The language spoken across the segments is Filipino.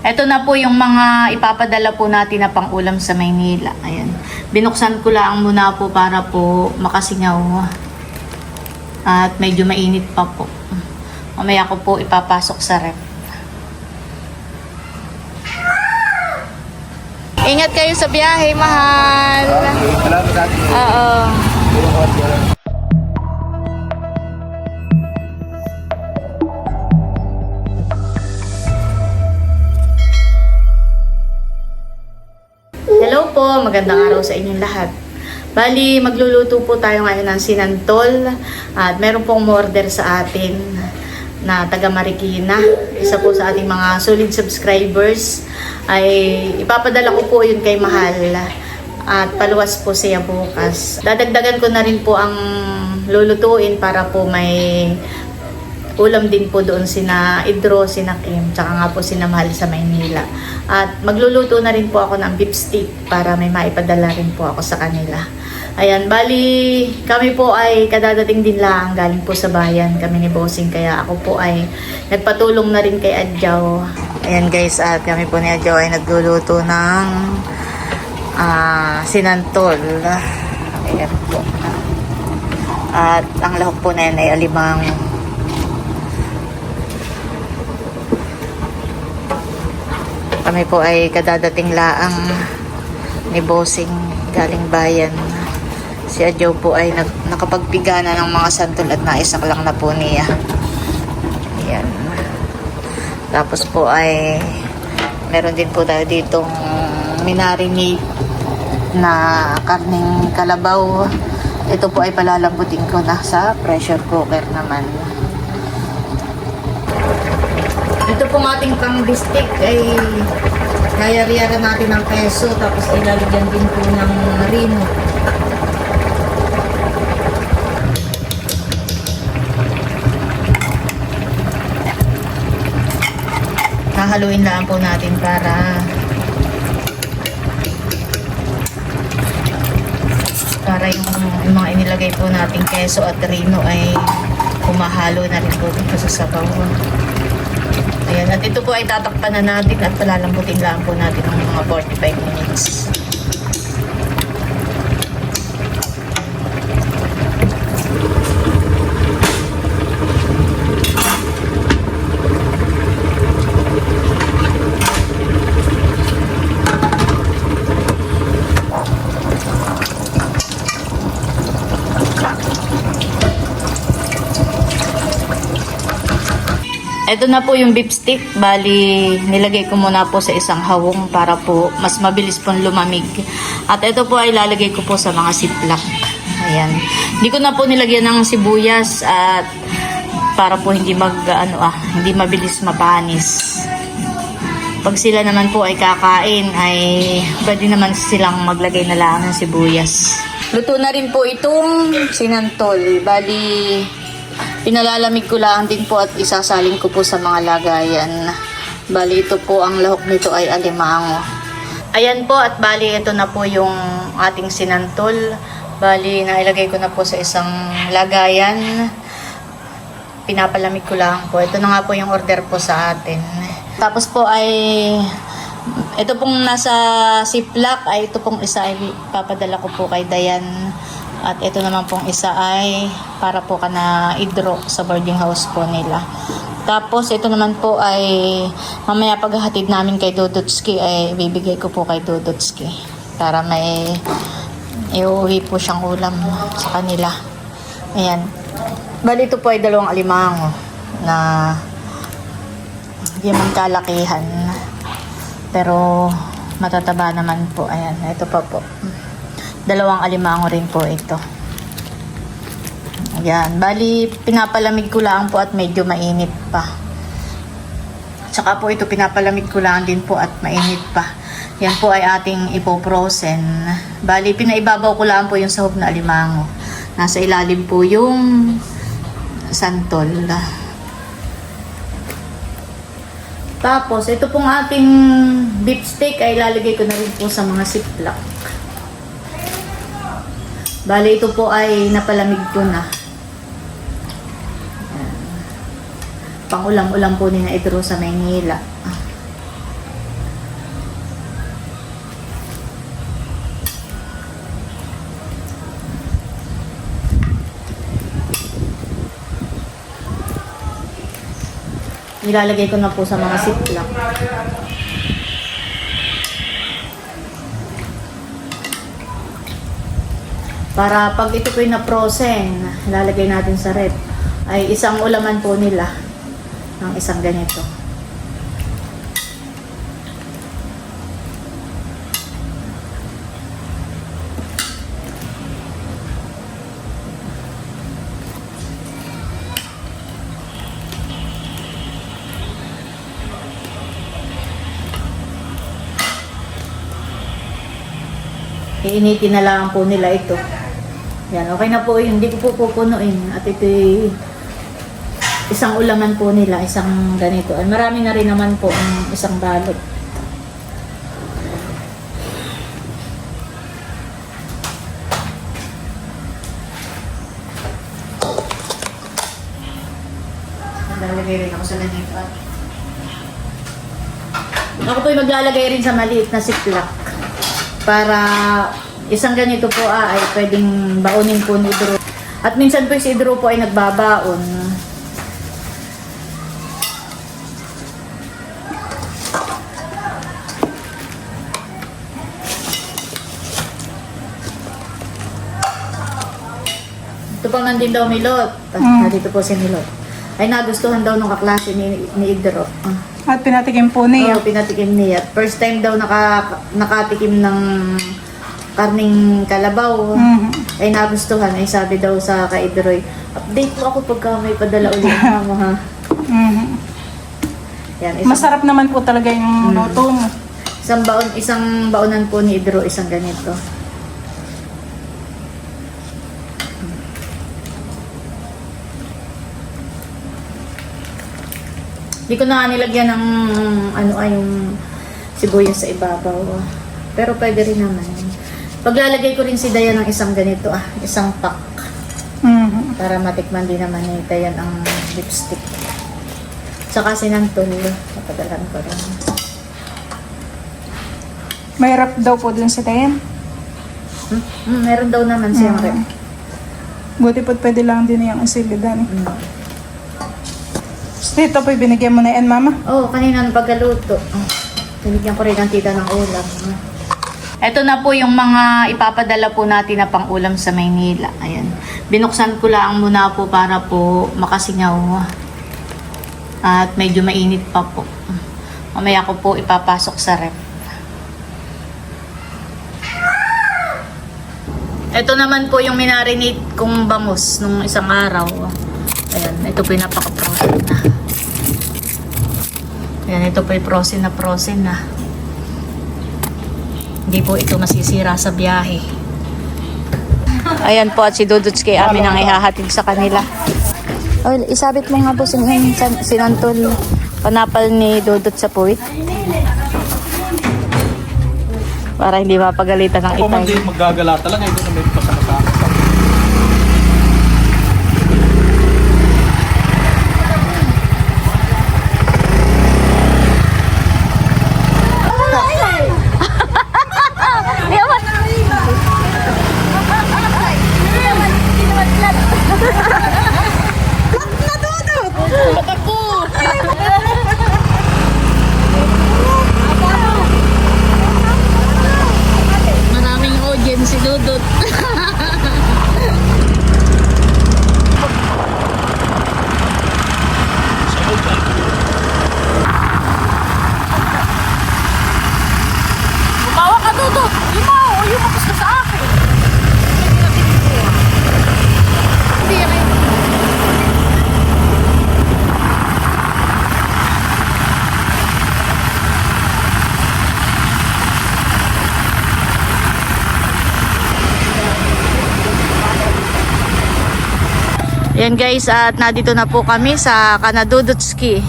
Ito na po yung mga ipapadala po natin na pang-ulam sa Maynila. Ayan. Binuksan ko lang muna po para po makasingaw. At medyo mainit pa po. Mamaya ko po ipapasok sa ref. Ingat kayo sa biyahe, mahal. Oo. Magandang araw sa inyong lahat. Bali, magluluto po tayo ngayon ng sinantol at meron pong order sa atin na taga Marikina. Isa po sa ating mga solid subscribers ay ipapadala ko po yun kay Mahal at paluwas po siya bukas. Dadagdagan ko na rin po ang lulutuin para po may ulam din po doon sina Idro, sina Kim, tsaka nga po sina Mahal sa Maynila. At magluluto na rin po ako ng beef steak para may maipadala rin po ako sa kanila. Ayan, bali kami po ay kadadating din lang galing po sa bayan kami ni Bossing kaya ako po ay nagpatulong na rin kay Adjaw. Ayan guys, at kami po ni Adjaw ay nagluluto ng ah, sinantol. Ayan po. At ang lahok po na yan ay alimang Kami po ay kadadating laang ni Bossing galing bayan. Si Adjo po ay nag, nakapagpiga na ng mga santol at naisak lang na po niya. Ayan. Tapos po ay meron din po tayo ditong minarinate na karning kalabaw. Ito po ay palalambutin ko na sa pressure cooker naman. Ito pong ating pang bistik ay kayariyaran natin ng peso tapos ilalagyan din po ng rino. Hahaluin lang po natin para para yung, mga inilagay po nating keso at rino ay humahalo na rin po dito sa sabaw. Ayan, at ito po ay tatakpan na natin at palalambutin lang po natin ng mga 45 minutes. Ito na po yung beef stick. Bali, nilagay ko muna po sa isang hawong para po mas mabilis pong lumamig. At ito po ay lalagay ko po sa mga ziplock. Ayan. Hindi ko na po nilagyan ng sibuyas at para po hindi mag ano ah, hindi mabilis mapanis. Pag sila naman po ay kakain ay pwede naman silang maglagay na lang ng sibuyas. Luto na rin po itong sinantol. Bali, Pinalalamig ko lang din po at isasalin ko po sa mga lagayan. Bali ito po ang lahok nito ay alimango. Ayan po at bali ito na po yung ating sinantol. Bali nailagay ko na po sa isang lagayan. Pinapalamig ko lang po. Ito na nga po yung order po sa atin. Tapos po ay ito pong nasa ziplock ay ito pong isa ay papadala ko po kay Dayan. At ito naman pong isa ay para po kana idro sa boarding house po nila. Tapos ito naman po ay mamaya paghahatid namin kay Dudutski ay bibigay ko po kay Dudutski para may iuwi po siyang ulam sa kanila. Ayan. Bali ito po ay dalawang alimango na hindi man kalakihan. Pero matataba naman po. Ayan, ito pa po. Dalawang alimango rin po ito. Ayan. Bali, pinapalamig ko lang po at medyo mainit pa. Tsaka po ito, pinapalamig ko lang din po at mainit pa. Yan po ay ating ipoprosen. Bali, pinaibabaw ko lang po yung sahog na alimango. Nasa ilalim po yung santol. Tapos, ito pong ating beef steak ay lalagay ko na rin po sa mga ziplock. Bale, ito po ay napalamig ko na. Pangulam-ulam po ni na ito sa Maynila. Nilalagay ko na po sa mga ziplock. Para pag ito po yung na-frozen, lalagay natin sa rep, ay isang ulaman po nila ng isang ganito. Iinitin na lang po nila ito. Yan, okay na po yun. Hindi ko po pupunuin. At ito isang ulaman po nila, isang ganito. Ay, marami na rin naman po ang isang balot. Lalagay rin ako sa ganito. ah. Ako po yung maglalagay rin sa maliit na ziplock para isang ganito po ah, ay pwedeng baunin po ni Drew. At minsan po si Drew po ay nagbabaon. Ito pang nandun daw Milot. Mm. Nandito po si Milot. Ay nagustuhan daw nung kaklase ni, ni Idro. Ah. At pinatikim po niya. Oo, pinatikim niya. First time daw naka, nakatikim ng karning kalabaw. Mhm. Ay nagustuhan. Ay sabi daw sa kaidroy, update mo ako pagka may padala ulit mama ha. Mhm. Yan, isang, Masarap naman po talaga yung luto mo. isang baon, isang baonan po ni Idro, isang ganito. Hindi ko na nga nilagyan ng ano ay yung sibuyas sa ibabaw. Pero pwede rin naman. Paglalagay ko rin si Dayan ng isang ganito ah, isang pack. Mhm. Para matikman din naman ni Dayan ang lipstick. Saka sinantol. Kapagalan ko rin. May rap daw po dun sa tayan. Hmm? Hmm, meron daw naman siyang rep. Buti po pwede lang din yung asilidan. Hmm. So, ito po binigyan mo na yan, mama. Oh, kanina ng pagkaluto. Oh, binigyan ko rin ng tita ng ulam. Ito na po yung mga ipapadala po natin na pang-ulam sa Maynila. Ayan. Binuksan ko lang muna po para po makasingaw. At medyo mainit pa po. Mamaya ko po ipapasok sa rep. Ito naman po yung minarinate kong bangus nung isang araw. Ayan, ito po yung napaka-frozen na. Ayan, ito po yung frozen na frozen na. Hindi po ito masisira sa biyahe. Ayan po at si Dudutski amin ang ihahatid sa kanila. Oh, isabit mo nga po sin sin- sinantol panapal ni Dudut sa puwit. Para hindi mapagalitan ng Ako man itay. din maggagala talaga, ito na may pasama Maraming audience si Dudut. Bumawa ka, Dudut! Imaw! Yung mapos ka sa akin! Hindi, yan Yan guys, at nandito na po kami sa Kanadudutski.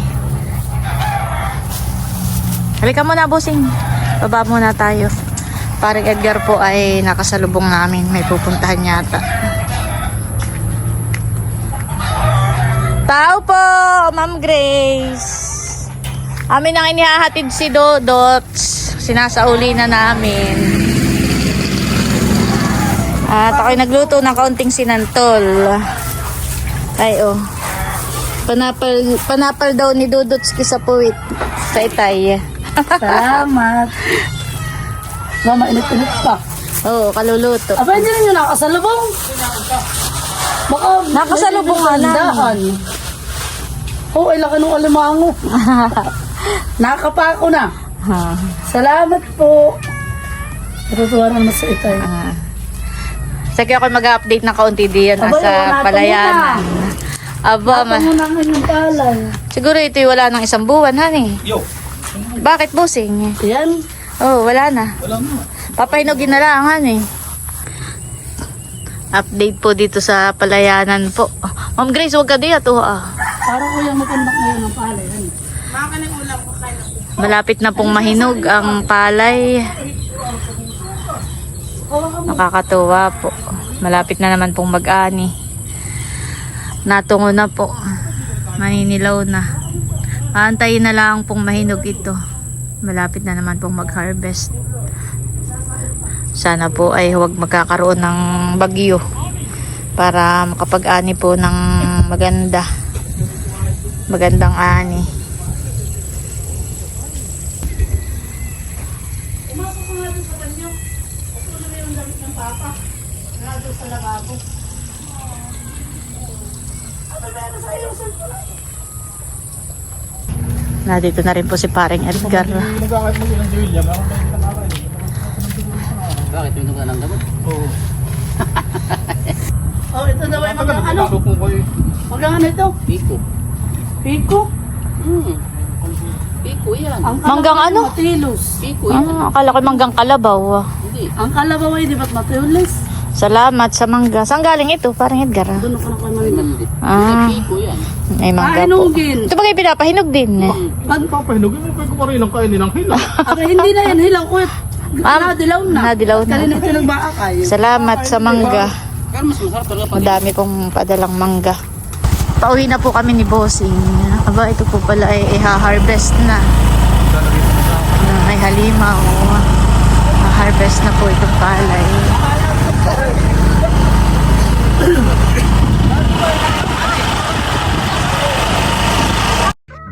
Halika muna, bossing. Baba muna tayo. Parang Edgar po ay nakasalubong namin. May pupuntahan yata. Tao po, Ma'am Grace. Amin ang inihahatid si Dodots. Sinasauli na namin. At ako'y nagluto ng kaunting sinantol. Ay, oh. Panapal, panapal daw ni Dudotski sa puwit. Sa itay. Salamat. Mama, init-init pa. Oo, kaluluto. Aba, hindi rin yung nakasalubong. Baka Nakasalubong nga lang. Oo, ay laki ng alimango. Nakapa ako na. Ha. Salamat po. Natutuwa naman sa itay. Ah. Sige ako mag-update ng kaunti diyan wala sa pa palayanan. Aba, ma- muna ngayon palay. siguro ito'y wala ng isang buwan, honey. Yo, Bakit busing? Yan. Oh, wala na. wala na. Papahinugin na lang, honey. Update po dito sa palayanan po. Ma'am Grace, huwag ka dito ah. Parang ko yung mapundak ngayon ng palay. Yan. Malapit na pong mahinog ang palay. Nakakatuwa po. Malapit na naman pong mag-ani. Natungo na po. Maninilaw na. Aantayin na lang pong mahinog ito. Malapit na naman pong mag-harvest. Sana po ay huwag magkakaroon ng bagyo para makapag-ani po ng maganda. Magandang ani. Nandito na rin po si paring Edgar. Bakit yung ka ng gamot? Oo. Oh, ito daw ay Tagal, mga ano? Mga ano ito? Piko. Piko? Hmm. Piko yan. Ang Manggang ano? Matilos. Piko yan. Ah, akala ko manggang kalabaw. Hindi. Ang kalabaw ay di ba't matilos? Salamat sa mangga. Saan galing ito? Parang Edgar. ah. Doon ako na kayo malimang. Hindi. Ah, may mangga po. Painugin. Ito ba kayo pinapahinog din? Eh? Pag, Papahinugin mo, pwede ko pa rin ang kainin ng hila. Aba, hindi na yan. Hilang ko. Ma'am, Nadilaw na. nadilaw na. Kanina ito nagbaakay. Salamat sa mangga. Madami pong padalang mangga. Pauwi na po kami ni Bossing. Aba, ito po pala ay iha-harvest na. Ah, Ay halimaw. Ha-harvest na po itong palay.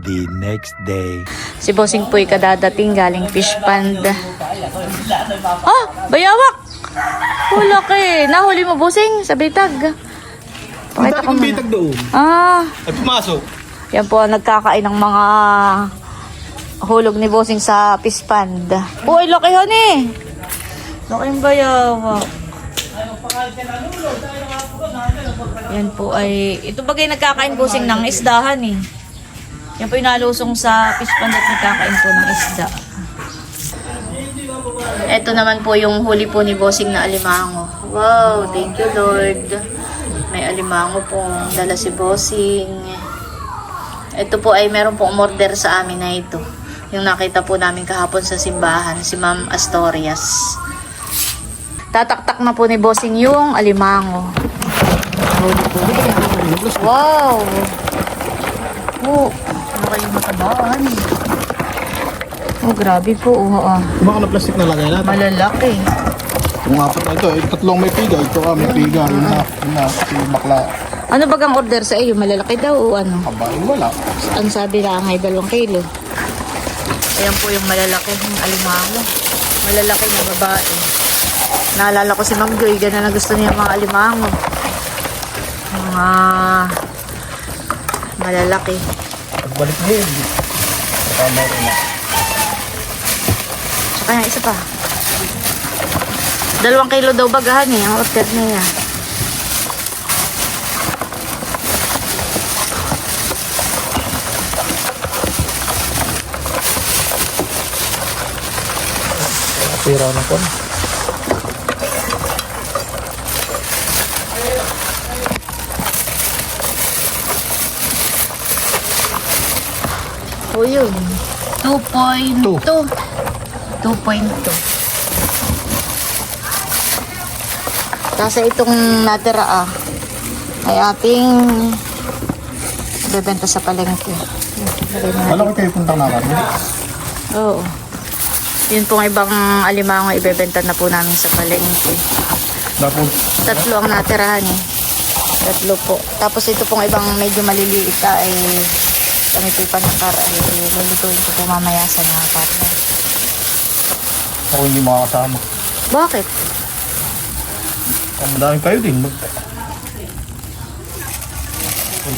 The next day. Si Bossing po ay kadadating galing fish pond. Ah! Bayawak! Oh, laki. Nahuli mo, Bossing, sa bitag. Pakita ko bitag doon. Ah, Ay, pumasok. yan po ang nagkakain ng mga hulog ni Bossing sa fish pond. Oh, ay laki hon eh. Laki yung bayawak. Yan po ay, ito bagay nagkakain Bossing ng isdahan eh. Yan po yung nalusong sa fish pond at nagkakain po ng isda. Ito naman po yung huli po ni Bossing na alimango. Wow, thank you Lord. May alimango po dala si Bossing. Ito po ay meron pong umorder sa amin na ito. Yung nakita po namin kahapon sa simbahan, si Ma'am Astorias. Tataktak na po ni Bossing yung alimango. Wow! Oh, ano kayong matabaan eh. Oh, grabe po. Oh, ah. Baka na plastic na lagay natin. Malalaki. Yung apat na ito, eh, tatlong may piga. Ito ah, may piga. Yun na, yun na. Si bakla. Ano bagang order sa iyo? Malalaki daw o ano? Aba, eh, wala. Ang sabi lang ay dalawang kilo. Ayan po yung malalaki ng alimango. Malalaki na babae. Naalala ko si Ma'am Joy, ganun na gusto niya mga alimango. Mga malalaki. Pagbalik na yun. Tama ko na. Tsaka yung isa pa. Dalawang kilo daw bagahan eh, ang order niya. Pira na po. O yun. 2.2. 2.2. Kasi itong natira ah, ay ating bebenta sa palengke. Wala ko kayo puntang nakarami. Oo. Yun pong ibang alimango ibebenta na po namin sa palengke. Tapos, Tatlo ang natirahan eh. Tatlo po. Tapos ito pong ibang medyo maliliit ay kami po panakar ay lulutuin ko po mamaya sa mga partner. Ako hindi makakasama. Bakit? Ang madami kayo din. Mag...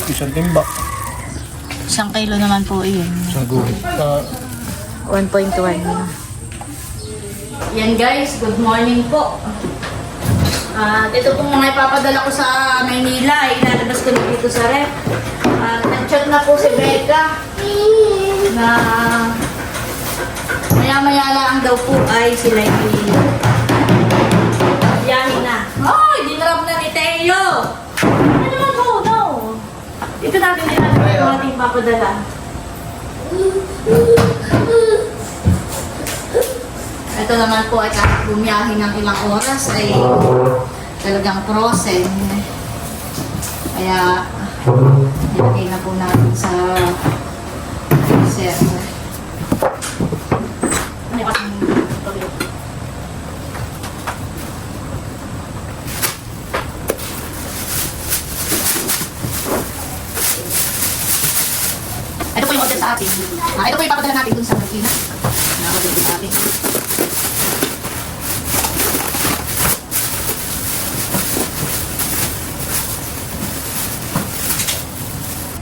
Isang timba. Isang kilo naman po iyon. Isang guhit. Uh, 1.1. Yan guys, good morning po. At ito pong mga ipapadala ko sa Maynila, ilalabas ko na dito sa rep. At nag-chat na po si Becca na maya-maya lang daw po ay sila yung Yahin na. Oh, dinrap na ni Teo! Ano naman po, no? Dito natin dinrap yung ating papadala. Ito naman po ay kahit bumiyahin ng ilang oras ay talagang frozen. Kaya nilagay na po natin sa freezer. Ano kasi Ito po yung order sa atin. Ah, ito po yung papadala natin dun sa Marikina. Na-order din sa atin.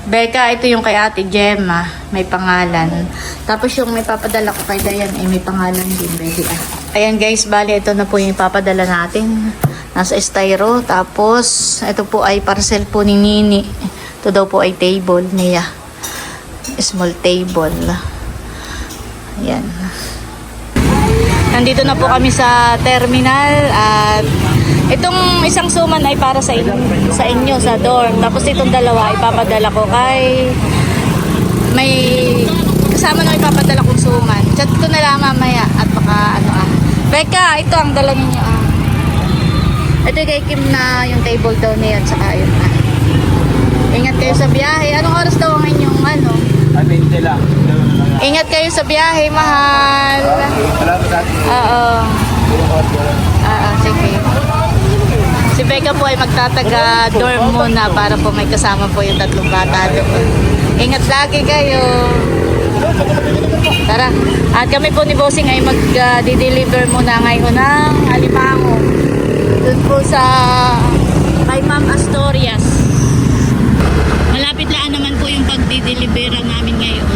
Becca, ito yung kay Ate Gemma. May pangalan. Tapos yung may papadala ko kay Dayan ay may pangalan din, Becca. Ayan guys, bali ito na po yung ipapadala natin. Nasa styro. Tapos, ito po ay parcel po ni Nini. Ito daw po ay table niya. Small table. Ayan. Nandito na po kami sa terminal at itong isang suman ay para sa inyo, sa inyo sa dorm. Tapos itong dalawa ipapadala ko kay may kasama na ipapadala kong suman. Chat ko na lang mamaya at baka ano ah. Becca, ito ang dala ninyo ah. Ito kay Kim na yung table daw niya at saka yun ah. Ingat kayo sa biyahe. Anong oras daw ang inyong ano? 20 lang. Ingat kayo sa biyahe, mahal. Salamat. Oo. Oo, sige. Si Becca po ay magtataga dorm muna para po may kasama po yung tatlong bata doon. Ingat lagi kayo. Tara. At kami po ni Bossing ay mag-deliver muna ngayon ng alimango. Doon po sa kay Ma'am Astorias. Malapit lang naman po yung pagdi-deliveran namin ngayon.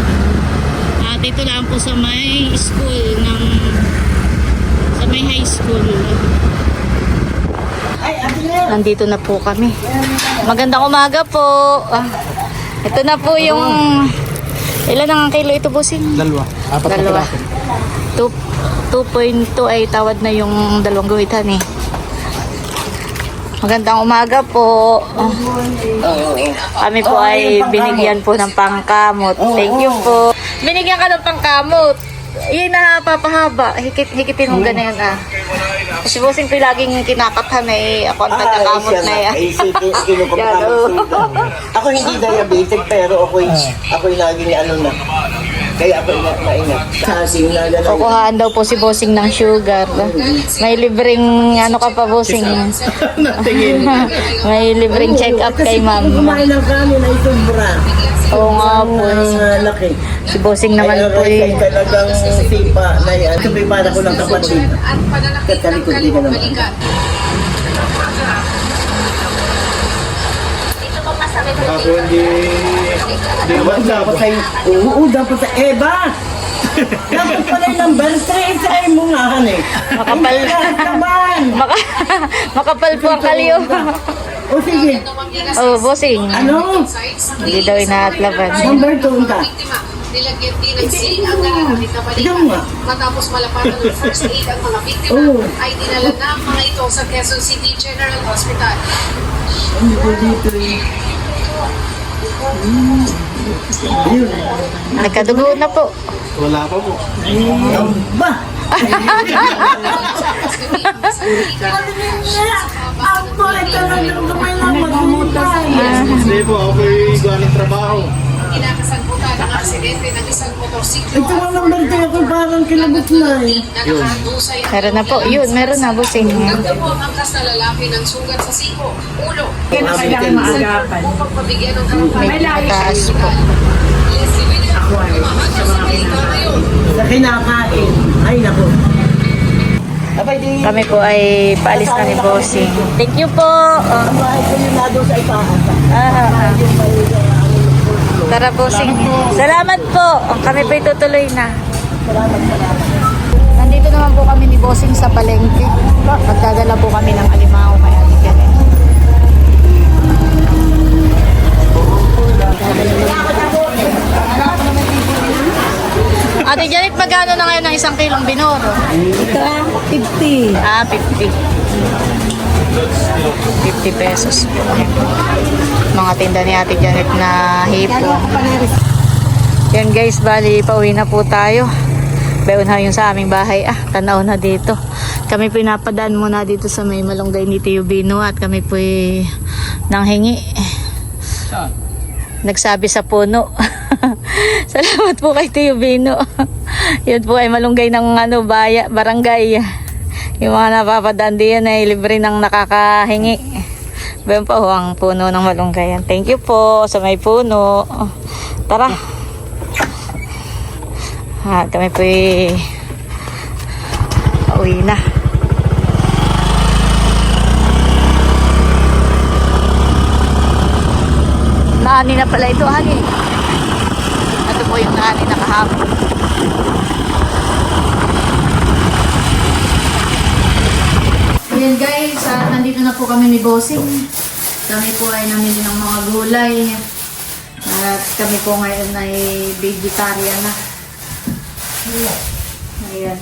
At ito lang po sa may school ng sa may high school. Nandito na po kami. Magandang umaga po. Ah, ito na po yung ilan ang kilo ito busing? Dalawa. Apat na Dalawa. Two- 2.2 ay tawad na yung dalawang guhitan eh. Magandang umaga po. Kami po ay binigyan po ng pangkamot. Thank you po. Binigyan ka ng pangkamot. Yun na papahaba. Hikit, hikitin mo ganyan ah. Kasi bossing ko laging kinakathan eh. Ako ang tagakamot na yan. Ako hindi diabetic, pero ako'y, ako'y laging ano na. Kaya ako ingat na ingat. Kasi yung nagalaw. Kukuhaan daw po si bossing ng sugar. May libreng ano ka pa bossing. May libreng check up kay ma'am. Kumain ng kanin ay sobra. Oo nga po. Ang uh, laki. Si bossing naman Ay, po ay, eh. talagang sipa na yan. Sabi para ko ng kapatid. Katalikod din ka naman. Ako hindi... Hindi naman Dapat sa Oo, dapat sa Eva. dapat pala yung number 3 sa mo nga, han eh. Makapal. Lahat naman. Maka, makapal po ang kaliyo. O sige, oh, bossing. ano? Hindi daw inaatlaban. Number 2 ka. Nilagyan din ng zinc ang nararamit na balikan. Matapos malapatan ng first aid ang mga biktima, ay dinala na ang mga ito sa Quezon City General Hospital. Dito eh. Ayun. Nagkadugo na po. Wala pa po. Ba? Ako, ito lang Hindi po, ako'y galing trabaho. Kinakasagutan ng aksidente ng isang motorsiklo Ito nga ng bante ako parang kilabot na eh. na ang Meron na po. Yun, meron na, bossing. Nagda po ang angkas na lalaki ng sugat sa siko, ulo. Kailangan maagapan. Upang pabigyan ng karapatan. Mataas po. Leslie Villar, lumahanap sa balita ngayon. Sa kinakain. Ay, di. Kami po ay paalis na ni bossing. Thank you po. Ang bahay ko yun na doon sa itaas. Ah, ah. Tara, bossing. Salamat po. Kami po itutuloy na. Nandito naman po kami ni bossing sa palengke. Magdadala po kami ng alimango kay Ate Janet. Ate Janet, magkano na ngayon ng isang kilong binoro? Ito, 50. Ah, 50. 50 pesos po. Mga tinda ni Ate Janet na hipo. Yan guys, bali pauwi na po tayo. Bayon na yung sa aming bahay. Ah, tanaw na dito. Kami po napadaan muna dito sa may malunggay ni Tio Bino at kami po nanghingi. Nagsabi sa puno. Salamat po kay Tio Bino. Yun po ay malunggay ng ano, baya, barangay. Yung mga napapadaan diyan ay libre ng nakakahingi. Bayan pa ho ang puno ng malunggayan. Thank you po sa may puno. Tara. Ha, kami po pauwi na. Naani na pala ito, hani. Ito po yung naani na kahapon. Ayan guys, at nandito na po kami ni Bossing. Kami po ay namili ng mga gulay. At kami po ngayon ay vegetarian na. Ayan.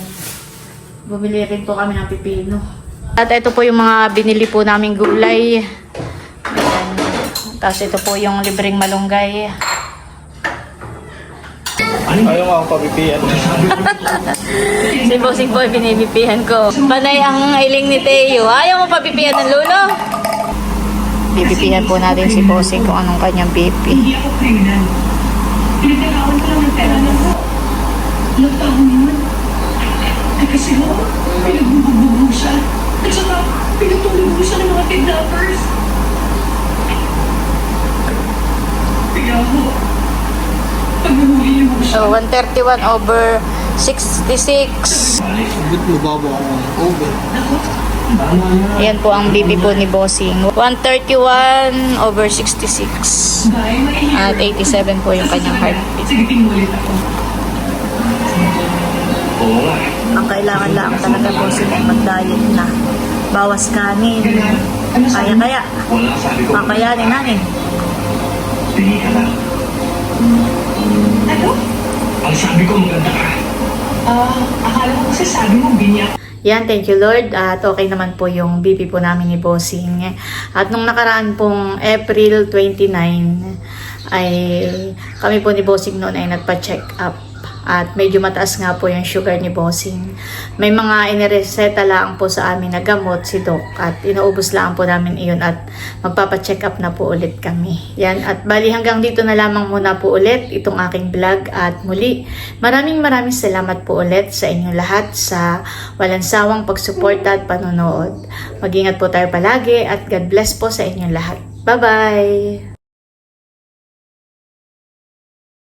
Bumili rin po kami ng pipino. At ito po yung mga binili po naming gulay. Ayan. Tapos ito po yung libreng malunggay. Ayaw akong papipian. Si Bossing po ay binibipihan ko. Panay ang iling ni Teo. Ayaw mo papipihan ng lulo? Bibipihan po natin si Bossing kung anong kanyang pipi. Hindi ako kriminal. Pinagkakawan ko lang ng pera ng ilang taon yun. Ay kasi ho, pinagbubugbog siya. At saka, pinatulog mo siya ng mga kidnappers. Kaya ho, pag nahuli niyo mo siya, So, 131 over 66. Bit mababa ako ng over. Yan po ang bibi po ni Bossing. 131 over 66. dahil mahihirap. At 87 po yung kanyang heartbeat. Sige. Ang kailangan lang talaga po sila ay mag-diet na. Bawas kanin. Kaya-kaya. Kakayanin natin. Ano? Ang sabi ko maganda ka. Ah, akala ko kasi sabi mo binyak Yan, thank you Lord. At okay naman po yung bibi po namin ni Bossing. At nung nakaraan pong April 29, ay kami po ni Bossing noon ay nagpa-check up. At medyo mataas nga po yung sugar ni Bossing. May mga inireseta lang po sa amin na gamot si Doc. At inaubos lang po namin iyon at magpapacheck up na po ulit kami. Yan. At bali hanggang dito na lamang muna po ulit itong aking vlog. At muli, maraming maraming salamat po ulit sa inyong lahat sa walang sawang pagsuporta at panonood. Mag-ingat po tayo palagi at God bless po sa inyong lahat. Bye-bye!